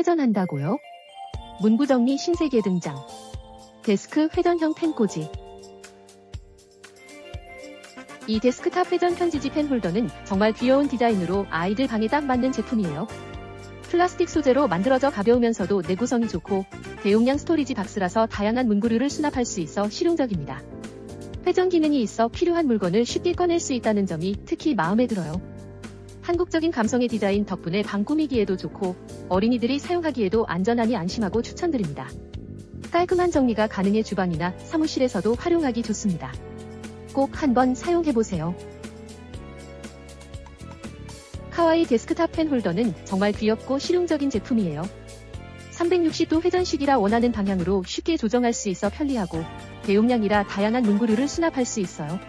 회전한다고요? 문구 정리 신세계 등장. 데스크 회전형 펜 꽂이. 이 데스크탑 회전 편지지 펜 홀더는 정말 귀여운 디자인으로 아이들 방에 딱 맞는 제품이에요. 플라스틱 소재로 만들어져 가벼우면서도 내구성이 좋고 대용량 스토리지 박스라서 다양한 문구류를 수납할 수 있어 실용적입니다. 회전 기능이 있어 필요한 물건을 쉽게 꺼낼 수 있다는 점이 특히 마음에 들어요. 한국적인 감성의 디자인 덕분에 방 꾸미기에도 좋고 어린이들이 사용하기에도 안전하니 안심하고 추천드립니다. 깔끔한 정리가 가능해 주방이나 사무실에서도 활용하기 좋습니다. 꼭 한번 사용해보세요. 카와이 데스크탑 펜 홀더는 정말 귀엽고 실용적인 제품이에요. 360도 회전식이라 원하는 방향으로 쉽게 조정할 수 있어 편리하고 대용량이라 다양한 문구류를 수납할 수 있어요.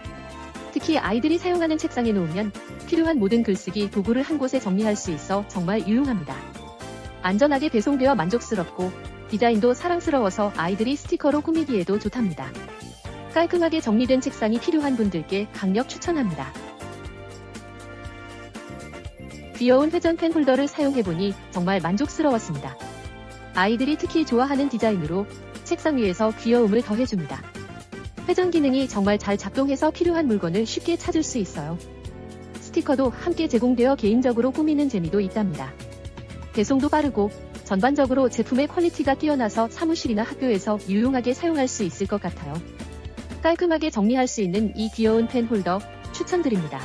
특히 아이들이 사용하는 책상에 놓으면 필요한 모든 글쓰기 도구를 한 곳에 정리할 수 있어 정말 유용합니다. 안전하게 배송되어 만족스럽고 디자인도 사랑스러워서 아이들이 스티커로 꾸미기에도 좋답니다. 깔끔하게 정리된 책상이 필요한 분들께 강력 추천합니다. 귀여운 회전펜 홀더를 사용해보니 정말 만족스러웠습니다. 아이들이 특히 좋아하는 디자인으로 책상 위에서 귀여움을 더해줍니다. 회전 기능이 정말 잘 작동해서 필요한 물건을 쉽게 찾을 수 있어요. 스티커도 함께 제공되어 개인적으로 꾸미는 재미도 있답니다. 배송도 빠르고 전반적으로 제품의 퀄리티가 뛰어나서 사무실이나 학교에서 유용하게 사용할 수 있을 것 같아요. 깔끔하게 정리할 수 있는 이 귀여운 펜 홀더 추천드립니다.